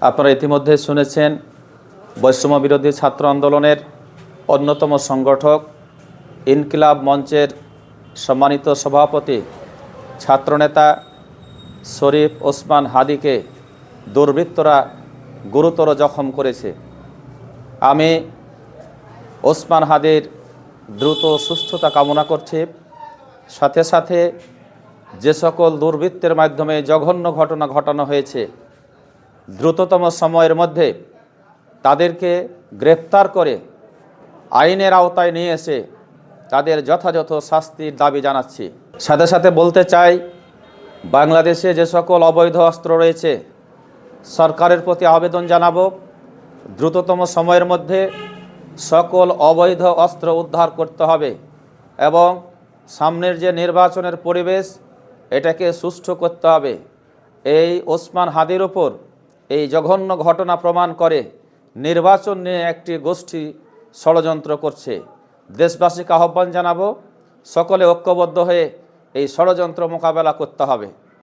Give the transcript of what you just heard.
আপনারা ইতিমধ্যে শুনেছেন বৈষম্য বিরোধী ছাত্র আন্দোলনের অন্যতম সংগঠক ইনকিলাব মঞ্চের সম্মানিত সভাপতি ছাত্রনেতা শরীফ ওসমান হাদিকে দুর্বৃত্তরা গুরুতর জখম করেছে। আমি ওসমান হাদির দ্রুত সুস্থতা কামনা করছি। সাথে সাথে যে সকল দুর্বৃত্তের মাধ্যমে জঘন্য ঘটনা ঘটানো হয়েছে দ্রুততম সময়ের মধ্যে তাদেরকে গ্রেপ্তার করে আইনের আওতায় নিয়ে এসে তাদের যথাযথ শাস্তির দাবি জানাচ্ছি। সাথে সাথে বলতে চাই, বাংলাদেশে যে সকল অবৈধ অস্ত্র রয়েছে, সরকারের প্রতি আবেদন জানাব। দ্রুততম সময়ের মধ্যে সকল অবৈধ অস্ত্র উদ্ধার করতে হবে এবং সামনের যে নির্বাচনের পরিবেশ, এটাকে সুষ্ঠু করতে হবে। এই ওসমান হাদির ওপর এই জঘন্য ঘটনা প্রমাণ করে নির্বাচন নিয়ে একটি গোষ্ঠী ষড়যন্ত্র করছে। দেশবাসীকে আহ্বান জানাব, সকলে ঐক্যবদ্ধ হয়ে এই ষড়যন্ত্র মোকাবেলা করতে হবে।